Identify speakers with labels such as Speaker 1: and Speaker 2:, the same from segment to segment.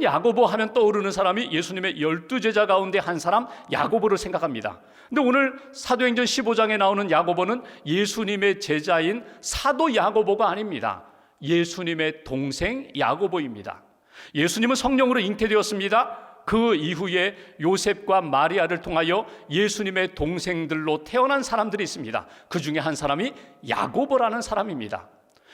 Speaker 1: 여러분 야고보 하면 떠오르는 사람이 예수님의 열두 제자 가운데 한 사람 야고보를 생각합니다. 근데 오늘 사도행전 15장에 나오는 야고보는 예수님의 제자인 사도 야고보가 아닙니다. 예수님의 동생 야고보입니다. 예수님은 성령으로 잉태되었습니다. 그 이후에 요셉과 마리아를 통하여 예수님의 동생들로 태어난 사람들이 있습니다. 그 중에 한 사람이 야고보라는 사람입니다.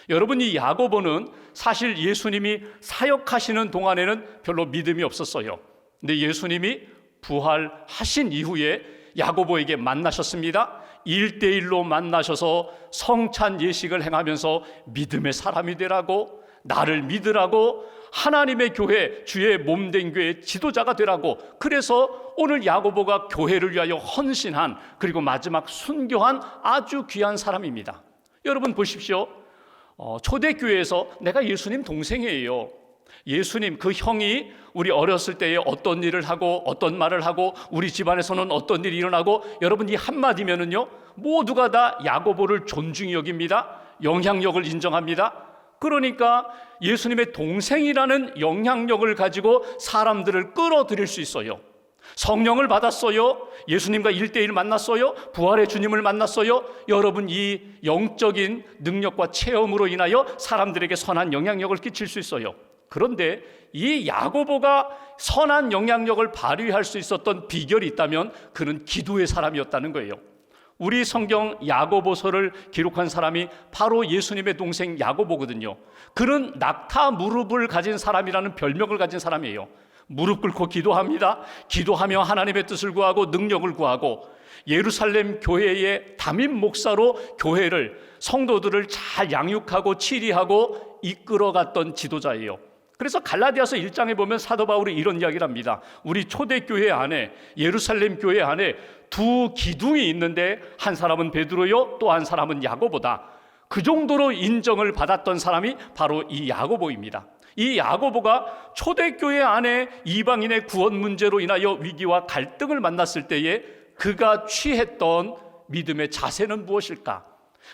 Speaker 1: 여러분 이 야고보는 사실 예수님이 사역하시는 동안에는 별로 믿음이 없었어요. 근데 예수님이 부활하신 이후에 야고보에게 만나셨습니다. 일대일로 만나셔서 성찬 예식을 행하면서 믿음의 사람이 되라고 나를 믿으라고 하나님의 교회 주의 몸된 교회 지도자가 되라고 그래서 오늘 야고보가 교회를 위하여 헌신한 그리고 마지막 순교한 아주 귀한 사람입니다. 여러분 보십시오. 어, 초대교회에서 내가 예수님 동생이에요. 예수님 그 형이 우리 어렸을 때에 어떤 일을 하고 어떤 말을 하고 우리 집안에서는 어떤 일이 일어나고 여러분 이 한마디면은요 모두가 다 야고보를 존중히 여깁니다. 영향력을 인정합니다. 그러니까 예수님의 동생이라는 영향력을 가지고 사람들을 끌어들일 수 있어요. 성령을 받았어요. 예수님과 일대일 만났어요. 부활의 주님을 만났어요. 여러분 이 영적인 능력과 체험으로 인하여 사람들에게 선한 영향력을 끼칠 수 있어요. 그런데 이 야고보가 선한 영향력을 발휘할 수 있었던 비결이 있다면 그는 기도의 사람이었다는 거예요. 우리 성경 야고보서를 기록한 사람이 바로 예수님의 동생 야고보거든요. 그는 낙타 무릎을 가진 사람이라는 별명을 가진 사람이에요. 무릎 꿇고 기도합니다. 기도하며 하나님의 뜻을 구하고 능력을 구하고 예루살렘 교회의 담임 목사로 교회를 성도들을 잘 양육하고 치리하고 이끌어갔던 지도자예요. 그래서 갈라디아서 1장에 보면 사도 바울이 이런 이야기를 합니다. 우리 초대 교회 안에 예루살렘 교회 안에 두 기둥이 있는데 한 사람은 베드로요 또 한 사람은 야고보다. 그 정도로 인정을 받았던 사람이 바로 이 야고보입니다. 이 야고보가 초대교회 안에 이방인의 구원 문제로 인하여 위기와 갈등을 만났을 때에 그가 취했던 믿음의 자세는 무엇일까?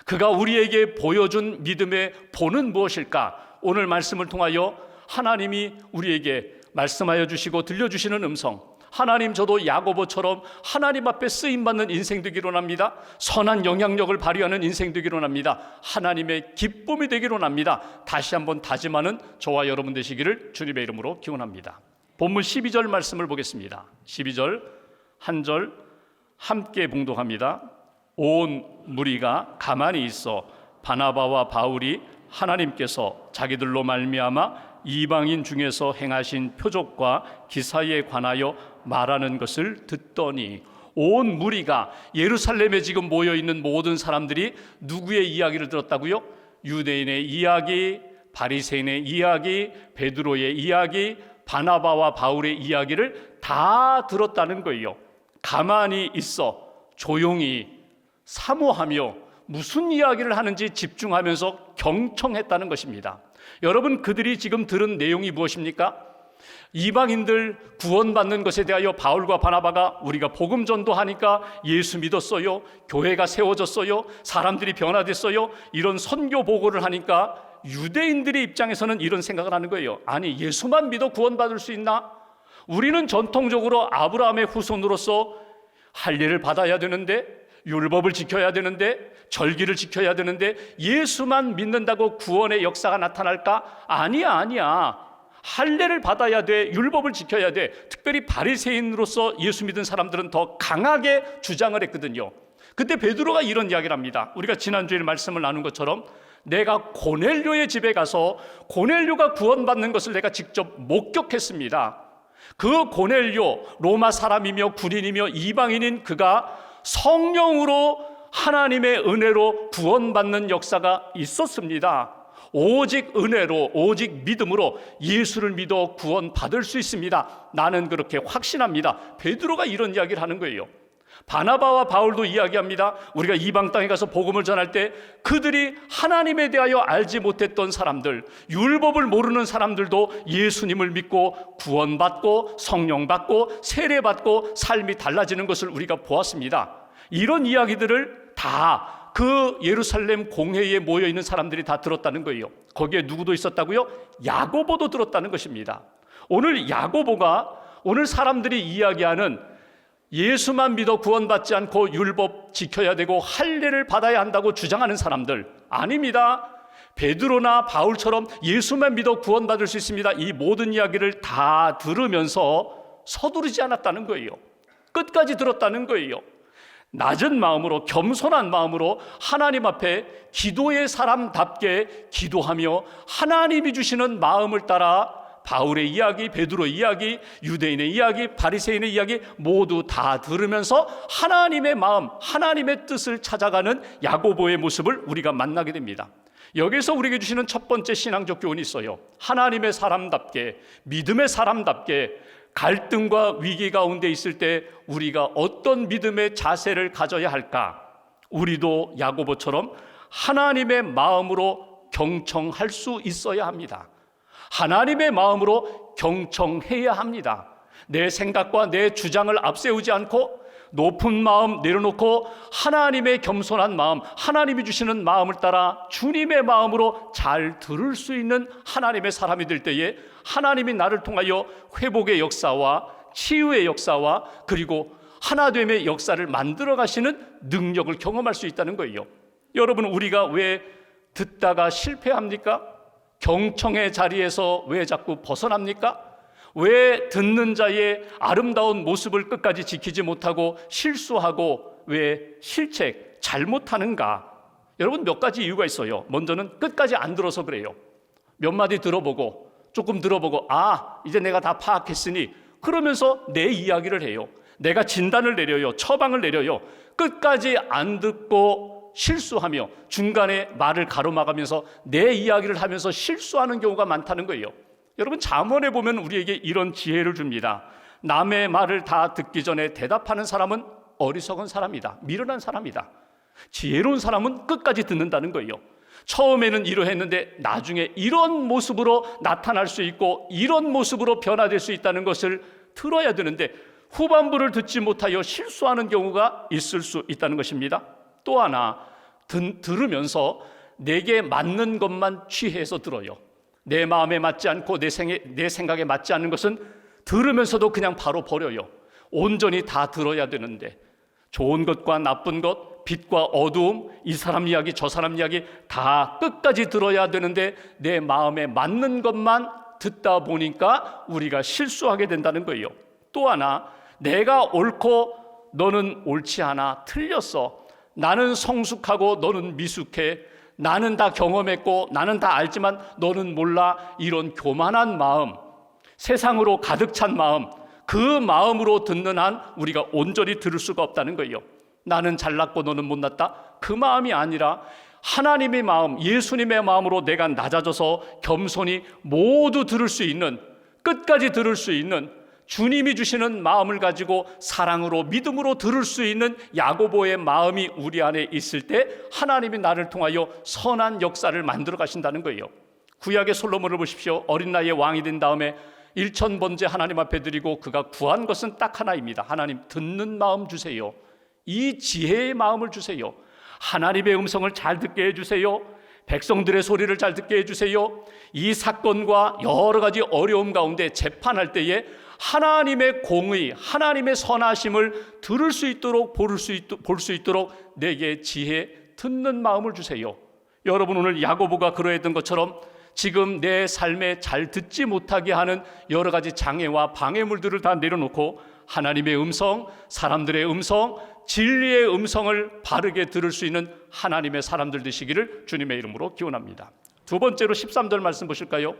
Speaker 1: 그가 우리에게 보여준 믿음의 본은 무엇일까? 오늘 말씀을 통하여 하나님이 우리에게 말씀하여 주시고 들려주시는 음성. 하나님 저도 야고보처럼 하나님 앞에 쓰임 받는 인생 되기로 합니다. 선한 영향력을 발휘하는 인생 되기로 합니다. 하나님의 기쁨이 되기로 합니다. 다시 한번 다짐하는 저와 여러분 되시기를 주님의 이름으로 기원합니다. 본문 12절 말씀을 보겠습니다. 12절 한 절 함께 봉독합니다. 온 무리가 가만히 있어 바나바와 바울이 하나님께서 자기들로 말미암아 이방인 중에서 행하신 표적과 기사에 관하여 말하는 것을 듣더니 온 무리가 예루살렘에 지금 모여 있는 모든 사람들이 누구의 이야기를 들었다고요? 유대인의 이야기, 바리새인의 이야기, 베드로의 이야기, 바나바와 바울의 이야기를 다 들었다는 거예요. 가만히 있어 조용히 사모하며 무슨 이야기를 하는지 집중하면서 경청했다는 것입니다. 여러분 그들이 지금 들은 내용이 무엇입니까? 이방인들 구원받는 것에 대하여 바울과 바나바가 우리가 복음 전도하니까 예수 믿었어요. 교회가 세워졌어요. 사람들이 변화됐어요. 이런 선교 보고를 하니까 유대인들의 입장에서는 이런 생각을 하는 거예요. 아니 예수만 믿어 구원받을 수 있나? 우리는 전통적으로 아브라함의 후손으로서 할례를 받아야 되는데 율법을 지켜야 되는데 절기를 지켜야 되는데 예수만 믿는다고 구원의 역사가 나타날까? 아니야, 아니야. 할례를 받아야 돼. 율법을 지켜야 돼. 특별히 바리새인으로서 예수 믿은 사람들은 더 강하게 주장을 했거든요. 그때 베드로가 이런 이야기를 합니다. 우리가 지난주에 말씀을 나눈 것처럼 내가 고넬료의 집에 가서 고넬료가 구원받는 것을 내가 직접 목격했습니다. 그 고넬료 로마 사람이며 군인이며 이방인인 그가 성령으로 하나님의 은혜로 구원받는 역사가 있었습니다. 오직 은혜로, 오직 믿음으로 예수를 믿어 구원받을 수 있습니다. 나는 그렇게 확신합니다. 베드로가 이런 이야기를 하는 거예요. 바나바와 바울도 이야기합니다. 우리가 이방 땅에 가서 복음을 전할 때 그들이 하나님에 대하여 알지 못했던 사람들, 율법을 모르는 사람들도 예수님을 믿고 구원받고 성령받고 세례받고 삶이 달라지는 것을 우리가 보았습니다. 이런 이야기들을 다 그 예루살렘 공회에 모여 있는 사람들이 다 들었다는 거예요. 거기에 누구도 있었다고요? 야고보도 들었다는 것입니다. 오늘 야고보가 오늘 사람들이 이야기하는 예수만 믿어 구원받지 않고 율법 지켜야 되고 할례를 받아야 한다고 주장하는 사람들 아닙니다. 베드로나 바울처럼 예수만 믿어 구원받을 수 있습니다. 이 모든 이야기를 다 들으면서 서두르지 않았다는 거예요. 끝까지 들었다는 거예요. 낮은 마음으로 겸손한 마음으로 하나님 앞에 기도의 사람답게 기도하며 하나님이 주시는 마음을 따라 바울의 이야기, 베드로 이야기, 유대인의 이야기, 바리새인의 이야기 모두 다 들으면서 하나님의 마음, 하나님의 뜻을 찾아가는 야고보의 모습을 우리가 만나게 됩니다. 여기서 우리에게 주시는 첫 번째 신앙적 교훈이 있어요. 하나님의 사람답게, 믿음의 사람답게 갈등과 위기 가운데 있을 때 우리가 어떤 믿음의 자세를 가져야 할까? 우리도 야고보처럼 하나님의 마음으로 경청할 수 있어야 합니다. 하나님의 마음으로 경청해야 합니다. 내 생각과 내 주장을 앞세우지 않고 높은 마음 내려놓고 하나님의 겸손한 마음, 하나님이 주시는 마음을 따라 주님의 마음으로 잘 들을 수 있는 하나님의 사람이 될 때에 하나님이 나를 통하여 회복의 역사와 치유의 역사와 그리고 하나됨의 역사를 만들어 가시는 능력을 경험할 수 있다는 거예요. 여러분 우리가 왜 듣다가 실패합니까? 경청의 자리에서 왜 자꾸 벗어납니까? 왜 듣는 자의 아름다운 모습을 끝까지 지키지 못하고 실수하고 왜 실책, 잘못하는가? 여러분 몇 가지 이유가 있어요. 먼저는 끝까지 안 들어서 그래요. 몇 마디 들어보고 조금 들어보고 아, 이제 내가 다 파악했으니 그러면서 내 이야기를 해요. 내가 진단을 내려요. 처방을 내려요. 끝까지 안 듣고 실수하며 중간에 말을 가로막으면서 내 이야기를 하면서 실수하는 경우가 많다는 거예요. 여러분 잠언에 보면 우리에게 이런 지혜를 줍니다. 남의 말을 다 듣기 전에 대답하는 사람은 어리석은 사람이다. 미련한 사람이다. 지혜로운 사람은 끝까지 듣는다는 거예요. 처음에는 이러했는데 나중에 이런 모습으로 나타날 수 있고 이런 모습으로 변화될 수 있다는 것을 들어야 되는데 후반부를 듣지 못하여 실수하는 경우가 있을 수 있다는 것입니다. 또 하나 든, 들으면서 내게 맞는 것만 취해서 들어요. 내 마음에 맞지 않고 내, 생에, 내 생각에 맞지 않는 것은 들으면서도 그냥 바로 버려요. 온전히 다 들어야 되는데 좋은 것과 나쁜 것, 빛과 어두움, 이 사람 이야기, 저 사람 이야기 다 끝까지 들어야 되는데 내 마음에 맞는 것만 듣다 보니까 우리가 실수하게 된다는 거예요. 또 하나 내가 옳고 너는 옳지 않아 틀렸어. 나는 성숙하고 너는 미숙해. 나는 다 경험했고 나는 다 알지만 너는 몰라. 이런 교만한 마음, 세상으로 가득 찬 마음, 그 마음으로 듣는 한 우리가 온전히 들을 수가 없다는 거예요. 나는 잘났고 너는 못났다. 그 마음이 아니라 하나님의 마음, 예수님의 마음으로 내가 낮아져서 겸손히 모두 들을 수 있는 끝까지 들을 수 있는 주님이 주시는 마음을 가지고 사랑으로 믿음으로 들을 수 있는 야고보의 마음이 우리 안에 있을 때 하나님이 나를 통하여 선한 역사를 만들어 가신다는 거예요. 구약의 솔로몬을 보십시오. 어린 나이에 왕이 된 다음에 일천 번째 하나님 앞에 드리고 그가 구한 것은 딱 하나입니다. 하나님 듣는 마음 주세요. 이 지혜의 마음을 주세요. 하나님의 음성을 잘 듣게 해 주세요. 백성들의 소리를 잘 듣게 해주세요. 이 사건과 여러 가지 어려움 가운데 재판할 때에 하나님의 공의, 하나님의 선하심을 들을 수 있도록 볼수볼수 있도록 내게 지혜, 듣는 마음을 주세요. 여러분 오늘 야고보가 그러했던 것처럼 지금 내 삶에 잘 듣지 못하게 하는 여러 가지 장애와 방해물들을 다 내려놓고 하나님의 음성, 사람들의 음성, 진리의 음성을 바르게 들을 수 있는 하나님의 사람들 되시기를 주님의 이름으로 기원합니다. 두 번째로 13절 말씀 보실까요?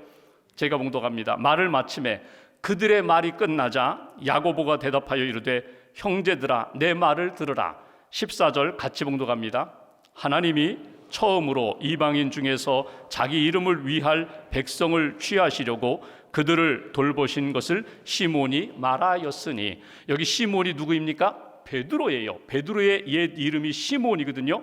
Speaker 1: 제가 봉독합니다. 말을 마침에 그들의 말이 끝나자 야고보가 대답하여 이르되 형제들아 내 말을 들으라. 14절 같이 봉독합니다. 하나님이 처음으로 이방인 중에서 자기 이름을 위할 백성을 취하시려고 그들을 돌보신 것을 시몬이 말하였으니 여기 시몬이 누구입니까? 베드로예요. 베드로의 옛 이름이 시몬이거든요.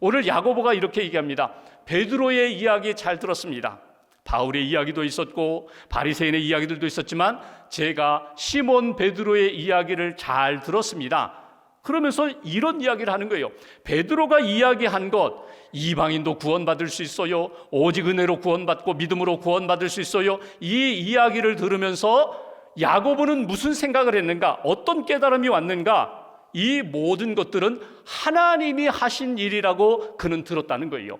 Speaker 1: 오늘 야고보가 이렇게 얘기합니다. 베드로의 이야기 잘 들었습니다. 바울의 이야기도 있었고 바리새인의 이야기들도 있었지만 제가 시몬 베드로의 이야기를 잘 들었습니다. 그러면서 이런 이야기를 하는 거예요. 베드로가 이야기한 것 이방인도 구원받을 수 있어요. 오직 은혜로 구원받고 믿음으로 구원받을 수 있어요. 이 이야기를 들으면서 야고보는 무슨 생각을 했는가? 어떤 깨달음이 왔는가? 이 모든 것들은 하나님이 하신 일이라고 그는 들었다는 거예요.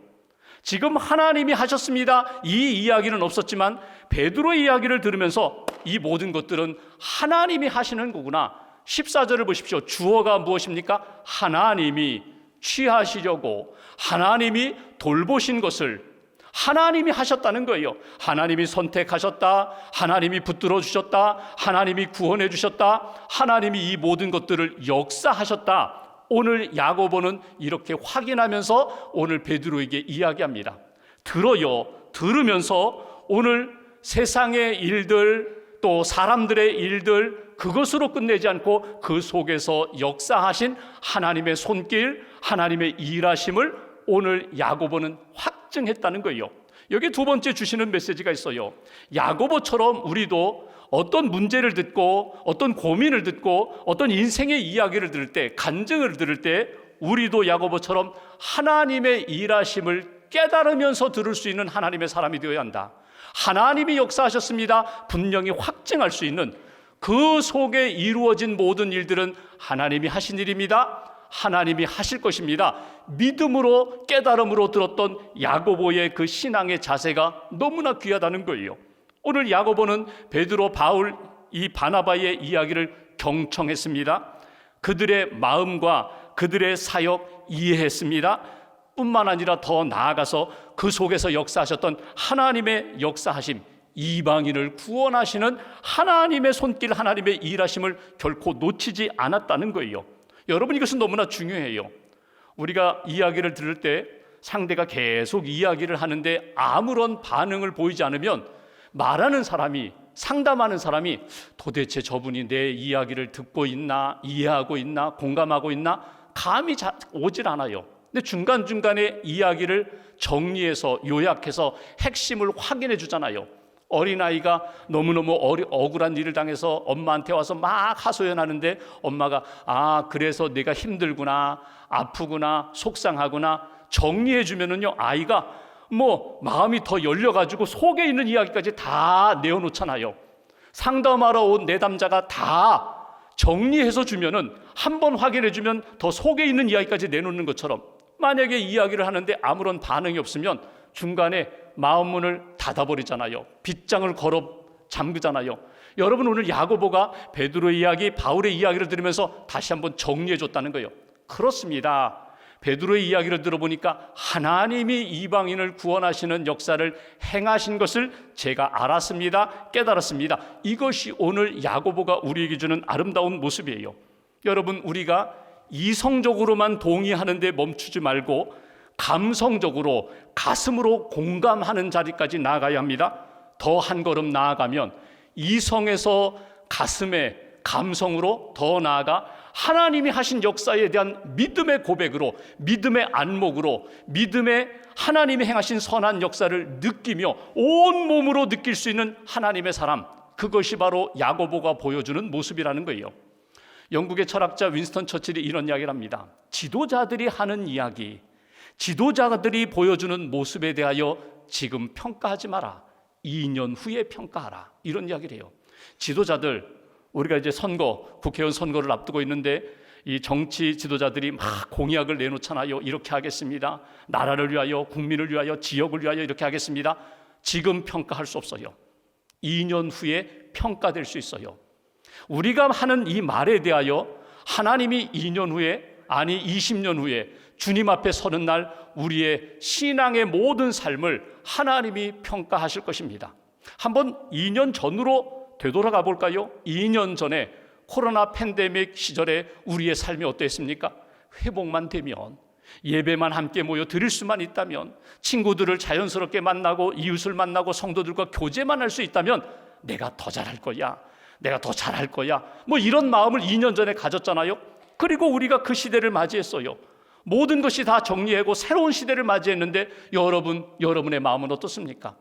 Speaker 1: 지금 하나님이 하셨습니다. 이 이야기는 없었지만 베드로의 이야기를 들으면서 이 모든 것들은 하나님이 하시는 거구나. 14절을 보십시오. 주어가 무엇입니까? 하나님이 취하시려고 하나님이 돌보신 것을 하나님이 하셨다는 거예요. 하나님이 선택하셨다. 하나님이 붙들어 주셨다. 하나님이 구원해 주셨다. 하나님이 이 모든 것들을 역사하셨다. 오늘 야고보는 이렇게 확인하면서 오늘 베드로에게 이야기합니다. 들어요. 들으면서 오늘 세상의 일들 또 사람들의 일들 그것으로 끝내지 않고 그 속에서 역사하신 하나님의 손길, 하나님의 일하심을 오늘 야고보는 확증했다는 거예요. 여기 두 번째 주시는 메시지가 있어요. 야고보처럼 우리도 어떤 문제를 듣고 어떤 고민을 듣고 어떤 인생의 이야기를 들을 때 간증을 들을 때 우리도 야고보처럼 하나님의 일하심을 깨달으면서 들을 수 있는 하나님의 사람이 되어야 한다. 하나님이 역사하셨습니다. 분명히 확증할 수 있는 그 속에 이루어진 모든 일들은 하나님이 하신 일입니다. 하나님이 하실 것입니다. 믿음으로 깨달음으로 들었던 야고보의 그 신앙의 자세가 너무나 귀하다는 거예요. 오늘 야고보는 베드로, 바울, 이 바나바의 이야기를 경청했습니다. 그들의 마음과 그들의 사역 이해했습니다. 뿐만 아니라 더 나아가서 그 속에서 역사하셨던 하나님의 역사하심, 이방인을 구원하시는 하나님의 손길, 하나님의 일하심을 결코 놓치지 않았다는 거예요. 여러분 이것은 너무나 중요해요. 우리가 이야기를 들을 때 상대가 계속 이야기를 하는데 아무런 반응을 보이지 않으면 말하는 사람이 상담하는 사람이 도대체 저분이 내 이야기를 듣고 있나 이해하고 있나 공감하고 있나 감이 오질 않아요. 근데 중간중간에 이야기를 정리해서 요약해서 핵심을 확인해 주잖아요. 어린아이가 너무너무 어리, 억울한 일을 당해서 엄마한테 와서 막 하소연하는데 엄마가 아, 그래서 내가 힘들구나, 아프구나, 속상하구나 정리해 주면은요, 아이가 뭐 마음이 더 열려가지고 속에 있는 이야기까지 다 내어놓잖아요. 상담하러 온 내담자가 다 정리해서 주면은 한 번 확인해 주면 더 속에 있는 이야기까지 내놓는 것처럼 만약에 이야기를 하는데 아무런 반응이 없으면 중간에 마음 문을 닫아버리잖아요. 빗장을 걸어 잠그잖아요. 여러분 오늘 야고보가 베드로의 이야기, 바울의 이야기를 들으면서 다시 한번 정리해 줬다는 거예요. 그렇습니다. 베드로의 이야기를 들어보니까 하나님이 이방인을 구원하시는 역사를 행하신 것을 제가 알았습니다. 깨달았습니다. 이것이 오늘 야고보가 우리에게 주는 아름다운 모습이에요. 여러분 우리가 이성적으로만 동의하는 데 멈추지 말고 감성적으로 가슴으로 공감하는 자리까지 나아가야 합니다. 더 한 걸음 나아가면 이성에서 가슴에 감성으로 더 나아가 하나님이 하신 역사에 대한 믿음의 고백으로 믿음의 안목으로 믿음의 하나님이 행하신 선한 역사를 느끼며 온 몸으로 느낄 수 있는 하나님의 사람 그것이 바로 야고보가 보여주는 모습이라는 거예요. 영국의 철학자 윈스턴 처칠이 이런 이야기를 합니다. 지도자들이 하는 이야기, 지도자들이 보여주는 모습에 대하여 지금 평가하지 마라. 2년 후에 평가하라. 이런 이야기를 해요. 지도자들 우리가 이제 선거, 국회의원 선거를 앞두고 있는데 이 정치 지도자들이 막 공약을 내놓잖아요. 이렇게 하겠습니다. 나라를 위하여, 국민을 위하여, 지역을 위하여 이렇게 하겠습니다. 지금 평가할 수 없어요. 2년 후에 평가될 수 있어요. 우리가 하는 이 말에 대하여 하나님이 2년 후에 아니 20년 후에 주님 앞에 서는 날 우리의 신앙의 모든 삶을 하나님이 평가하실 것입니다. 한번 2년 전으로 되돌아가 볼까요? 2년 전에 코로나 팬데믹 시절에 우리의 삶이 어땠습니까? 회복만 되면 예배만 함께 모여 드릴 수만 있다면 친구들을 자연스럽게 만나고 이웃을 만나고 성도들과 교제만 할 수 있다면 내가 더 잘할 거야. 내가 더 잘할 거야. 뭐 이런 마음을 2년 전에 가졌잖아요. 그리고 우리가 그 시대를 맞이했어요. 모든 것이 다 정리하고 새로운 시대를 맞이했는데 여러분, 여러분의 마음은 어떻습니까?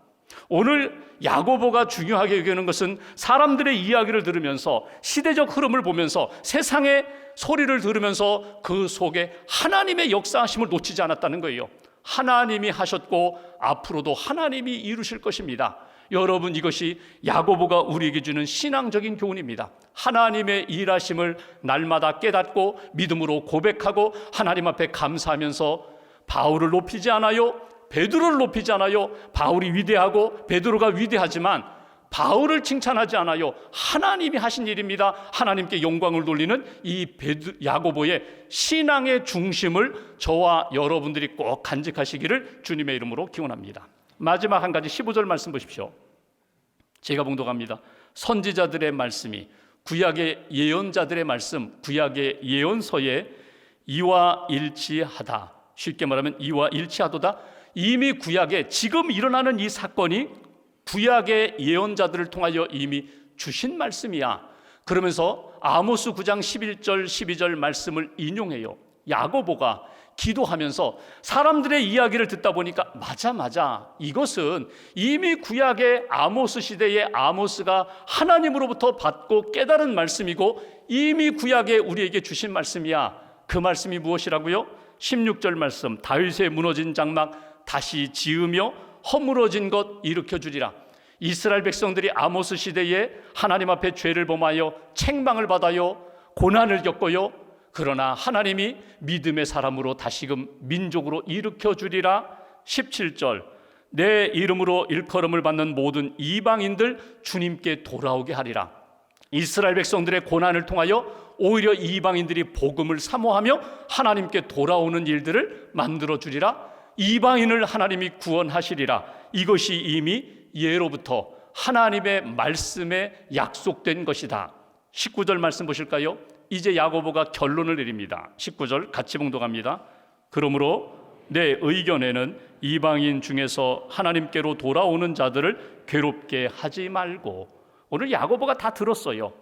Speaker 1: 오늘 야고보가 중요하게 여기는 것은 사람들의 이야기를 들으면서 시대적 흐름을 보면서 세상의 소리를 들으면서 그 속에 하나님의 역사하심을 놓치지 않았다는 거예요. 하나님이 하셨고 앞으로도 하나님이 이루실 것입니다. 여러분 이것이 야고보가 우리에게 주는 신앙적인 교훈입니다. 하나님의 일하심을 날마다 깨닫고 믿음으로 고백하고 하나님 앞에 감사하면서 바울을 높이지 않아요. 베드로를 높이지 않아요. 바울이 위대하고 베드로가 위대하지만 바울을 칭찬하지 않아요. 하나님이 하신 일입니다. 하나님께 영광을 돌리는 이 베드, 야고보의 신앙의 중심을 저와 여러분들이 꼭 간직하시기를 주님의 이름으로 기원합니다. 마지막 한 가지 15절 말씀 보십시오. 제가 봉독합니다. 선지자들의 말씀이 구약의 예언자들의 말씀, 구약의 예언서에 이와 일치하다. 쉽게 말하면 이와 일치하도다. 이미 구약에 지금 일어나는 이 사건이 구약의 예언자들을 통하여 이미 주신 말씀이야. 그러면서 아모스 9장 11절 12절 말씀을 인용해요. 야고보가 기도하면서 사람들의 이야기를 듣다 보니까 맞아 맞아 이것은 이미 구약의 아모스 시대의 아모스가 하나님으로부터 받고 깨달은 말씀이고 이미 구약에 우리에게 주신 말씀이야. 그 말씀이 무엇이라고요? 16절 말씀 다윗의 무너진 장막 다시 지으며 허물어진 것 일으켜 주리라. 이스라엘 백성들이 아모스 시대에 하나님 앞에 죄를 범하여 책망을 받아요. 고난을 겪어요. 그러나 하나님이 믿음의 사람으로 다시금 민족으로 일으켜 주리라. 17절 내 이름으로 일컬음을 받는 모든 이방인들 주님께 돌아오게 하리라. 이스라엘 백성들의 고난을 통하여 오히려 이방인들이 복음을 사모하며 하나님께 돌아오는 일들을 만들어 주리라. 이방인을 하나님이 구원하시리라. 이것이 이미 예로부터 하나님의 말씀에 약속된 것이다. 19절 말씀 보실까요? 이제 야고보가 결론을 내립니다. 19절 같이 봉독합니다. 그러므로 내 의견에는 이방인 중에서 하나님께로 돌아오는 자들을 괴롭게 하지 말고 오늘 야고보가 다 들었어요.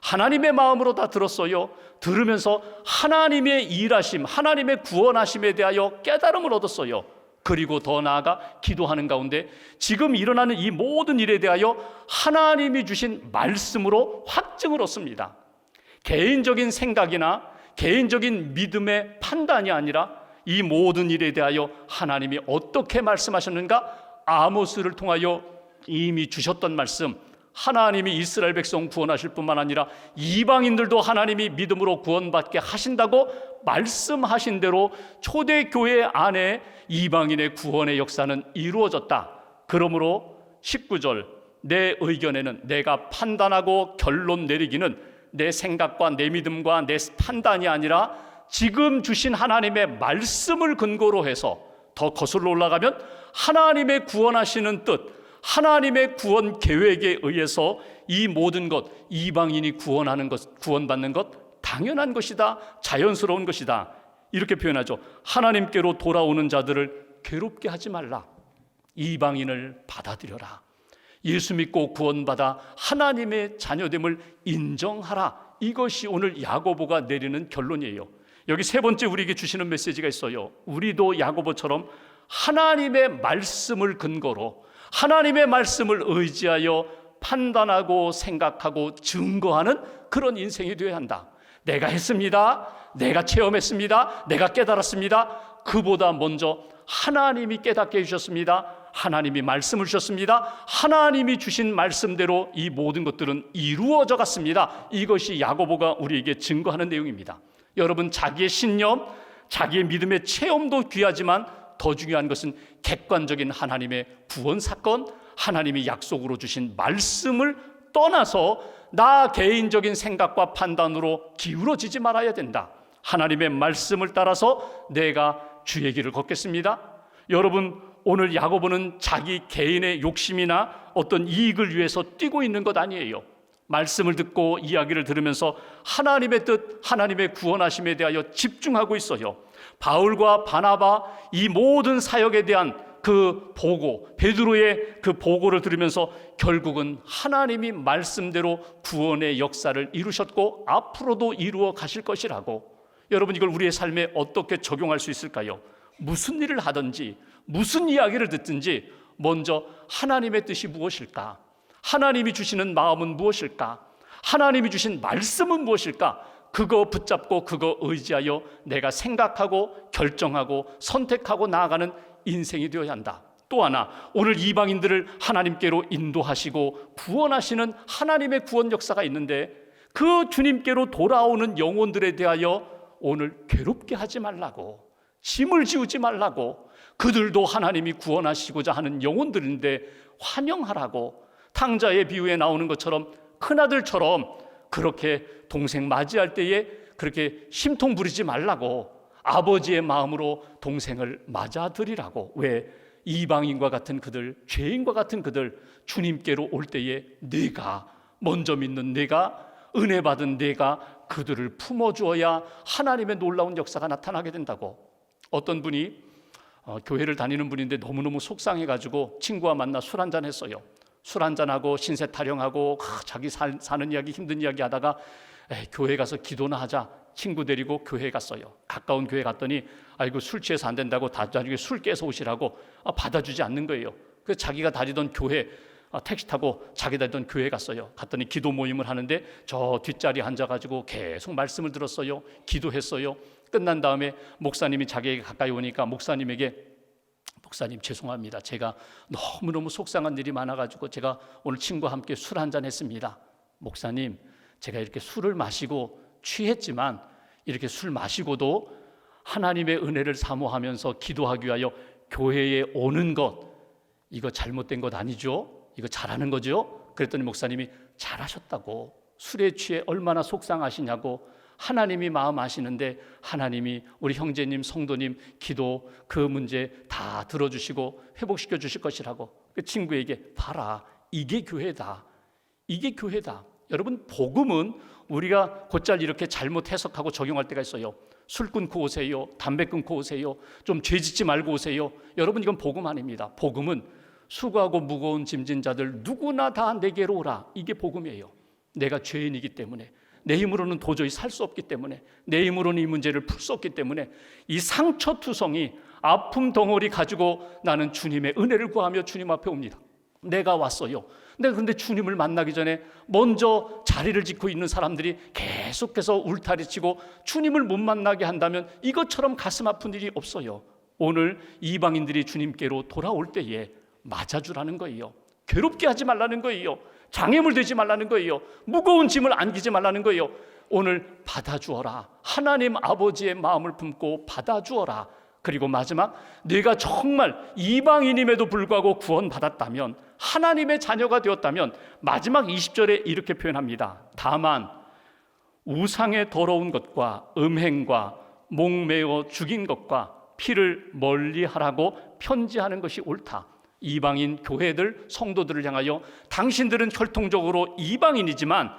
Speaker 1: 하나님의 마음으로 다 들었어요. 들으면서 하나님의 일하심, 하나님의 구원하심에 대하여 깨달음을 얻었어요. 그리고 더 나아가 기도하는 가운데 지금 일어나는 이 모든 일에 대하여 하나님이 주신 말씀으로 확증을 얻습니다. 개인적인 생각이나 개인적인 믿음의 판단이 아니라 이 모든 일에 대하여 하나님이 어떻게 말씀하셨는가? 아모스를 통하여 이미 주셨던 말씀, 하나님이 이스라엘 백성 구원하실 뿐만 아니라 이방인들도 하나님이 믿음으로 구원받게 하신다고 말씀하신 대로 초대교회 안에 이방인의 구원의 역사는 이루어졌다. 그러므로 19절 내 의견에는 내가 판단하고 결론 내리기는 내 생각과 내 믿음과 내 판단이 아니라 지금 주신 하나님의 말씀을 근거로 해서 더 거슬러 올라가면 하나님의 구원하시는 뜻, 하나님의 구원 계획에 의해서 이 모든 것 이방인이 구원하는 것 구원받는 것 당연한 것이다. 자연스러운 것이다. 이렇게 표현하죠. 하나님께로 돌아오는 자들을 괴롭게 하지 말라. 이방인을 받아들여라. 예수 믿고 구원받아 하나님의 자녀됨을 인정하라. 이것이 오늘 야고보가 내리는 결론이에요. 여기 세 번째 우리에게 주시는 메시지가 있어요. 우리도 야고보처럼 하나님의 말씀을 근거로 하나님의 말씀을 의지하여 판단하고 생각하고 증거하는 그런 인생이 되어야 한다. 내가 했습니다. 내가 체험했습니다. 내가 깨달았습니다. 그보다 먼저 하나님이 깨닫게 해주셨습니다. 하나님이 말씀을 주셨습니다. 하나님이 주신 말씀대로 이 모든 것들은 이루어져 갔습니다. 이것이 야고보가 우리에게 증거하는 내용입니다. 여러분 자기의 신념, 자기의 믿음의 체험도 귀하지만 더 중요한 것은 객관적인 하나님의 구원 사건, 하나님이 약속으로 주신 말씀을 떠나서 나 개인적인 생각과 판단으로 기울어지지 말아야 된다. 하나님의 말씀을 따라서 내가 주의 길을 걷겠습니다. 여러분 오늘 야고보는 자기 개인의 욕심이나 어떤 이익을 위해서 뛰고 있는 것 아니에요. 말씀을 듣고 이야기를 들으면서 하나님의 뜻, 하나님의 구원하심에 대하여 집중하고 있어요. 바울과 바나바 이 모든 사역에 대한 그 보고, 베드로의 그 보고를 들으면서 결국은 하나님이 말씀대로 구원의 역사를 이루셨고 앞으로도 이루어 가실 것이라고 여러분 이걸 우리의 삶에 어떻게 적용할 수 있을까요? 무슨 일을 하든지 무슨 이야기를 듣든지 먼저 하나님의 뜻이 무엇일까? 하나님이 주시는 마음은 무엇일까? 하나님이 주신 말씀은 무엇일까? 그거 붙잡고 그거 의지하여 내가 생각하고 결정하고 선택하고 나아가는 인생이 되어야 한다. 또 하나 오늘 이방인들을 하나님께로 인도하시고 구원하시는 하나님의 구원 역사가 있는데 그 주님께로 돌아오는 영혼들에 대하여 오늘 괴롭게 하지 말라고 짐을 지우지 말라고 그들도 하나님이 구원하시고자 하는 영혼들인데 환영하라고 탕자의 비유에 나오는 것처럼 큰아들처럼 그렇게 동생 맞이할 때에 그렇게 심통 부리지 말라고 아버지의 마음으로 동생을 맞아들이라고. 왜? 이방인과 같은 그들 죄인과 같은 그들 주님께로 올 때에 내가 먼저 믿는 내가 은혜 받은 내가 그들을 품어 주어야 하나님의 놀라운 역사가 나타나게 된다고. 어떤 분이 어, 교회를 다니는 분인데 너무너무 속상해 가지고 친구와 만나 술 한잔 했어요. 술 한잔하고 신세 타령하고 아, 자기 살, 사는 이야기 힘든 이야기 하다가 에이, 교회 가서 기도나 하자 친구 데리고 교회 갔어요. 가까운 교회 갔더니 아이고 술 취해서 안 된다고 다 나중에 술 깨서 오시라고 아, 받아주지 않는 거예요. 그 자기가 다니던 교회 아, 택시 타고 자기 다니던 교회 갔어요. 갔더니 기도 모임을 하는데 저 뒷자리에 앉아가지고 계속 말씀을 들었어요. 기도했어요. 끝난 다음에 목사님이 자기에게 가까이 오니까 목사님에게 목사님 죄송합니다. 제가 너무너무 속상한 일이 많아가지고 제가 오늘 친구와 함께 술 한잔 했습니다. 목사님, 제가 이렇게 술을 마시고 취했지만 이렇게 술 마시고도 하나님의 은혜를 사모하면서 기도하기 위하여 교회에 오는 것 이거 잘못된 것 아니죠? 이거 잘하는 거죠? 그랬더니 목사님이 잘하셨다고 술에 취해 얼마나 속상하시냐고 하나님이 마음 아시는데 하나님이 우리 형제님 성도님 기도 그 문제 다 들어주시고 회복시켜 주실 것이라고 그 친구에게 봐라. 이게 교회다. 이게 교회다. 여러분 복음은 우리가 곧잘 이렇게 잘못 해석하고 적용할 때가 있어요. 술 끊고 오세요. 담배 끊고 오세요. 좀 죄 짓지 말고 오세요. 여러분 이건 복음 아닙니다. 복음은 수고하고 무거운 짐진 자들 누구나 다 내게로 오라. 이게 복음이에요. 내가 죄인이기 때문에 내 힘으로는 도저히 살 수 없기 때문에 내 힘으로는 이 문제를 풀 수 없기 때문에 이 상처 투성이 아픔 덩어리 가지고 나는 주님의 은혜를 구하며 주님 앞에 옵니다. 내가 왔어요. 근데 근데 주님을 만나기 전에 먼저 자리를 짓고 있는 사람들이 계속해서 울타리치고 주님을 못 만나게 한다면 이것처럼 가슴 아픈 일이 없어요. 오늘 이방인들이 주님께로 돌아올 때에 맞아주라는 거예요. 괴롭게 하지 말라는 거예요. 장애물 되지 말라는 거예요. 무거운 짐을 안기지 말라는 거예요. 오늘 받아주어라. 하나님 아버지의 마음을 품고 받아주어라. 그리고 마지막 내가 정말 이방인임에도 불구하고 구원받았다면 하나님의 자녀가 되었다면 마지막 20절에 이렇게 표현합니다. 다만 우상의 더러운 것과 음행과 목매어 죽인 것과 피를 멀리 하라고 편지하는 것이 옳다. 이방인 교회들 성도들을 향하여 당신들은 혈통적으로 이방인이지만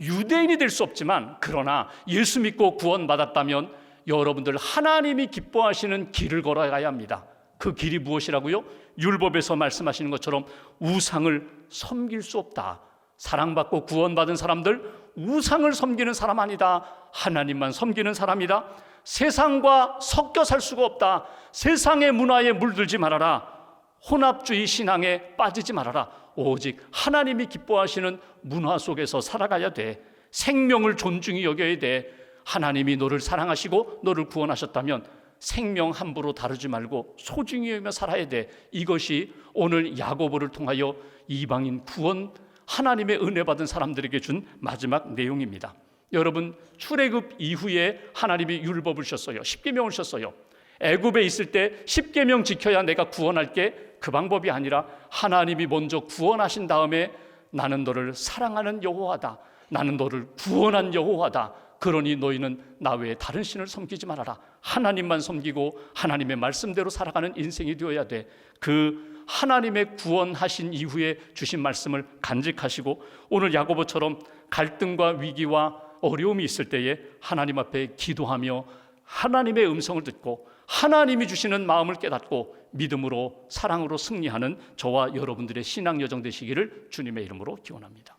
Speaker 1: 유대인이 될 수 없지만 그러나 예수 믿고 구원받았다면 여러분들 하나님이 기뻐하시는 길을 걸어가야 합니다. 그 길이 무엇이라고요? 율법에서 말씀하시는 것처럼 우상을 섬길 수 없다. 사랑받고 구원받은 사람들 우상을 섬기는 사람 아니다. 하나님만 섬기는 사람이다. 세상과 섞여 살 수가 없다. 세상의 문화에 물들지 말아라. 혼합주의 신앙에 빠지지 말아라. 오직 하나님이 기뻐하시는 문화 속에서 살아가야 돼. 생명을 존중히 여겨야 돼. 하나님이 너를 사랑하시고 너를 구원하셨다면 생명 함부로 다루지 말고 소중히 여기며 살아야 돼. 이것이 오늘 야고보를 통하여 이방인 구원 하나님의 은혜 받은 사람들에게 준 마지막 내용입니다. 여러분 출애굽 이후에 하나님이 율법을 주셨어요. 십계명을 주셨어요. 애굽에 있을 때 십계명 지켜야 내가 구원할게 그 방법이 아니라 하나님이 먼저 구원하신 다음에 나는 너를 사랑하는 여호와다. 나는 너를 구원한 여호와다. 그러니 너희는 나 외에 다른 신을 섬기지 말아라. 하나님만 섬기고 하나님의 말씀대로 살아가는 인생이 되어야 돼. 그 하나님의 구원하신 이후에 주신 말씀을 간직하시고 오늘 야고보처럼 갈등과 위기와 어려움이 있을 때에 하나님 앞에 기도하며 하나님의 음성을 듣고 하나님이 주시는 마음을 깨닫고 믿음으로 사랑으로 승리하는 저와 여러분들의 신앙 여정 되시기를 주님의 이름으로 기원합니다.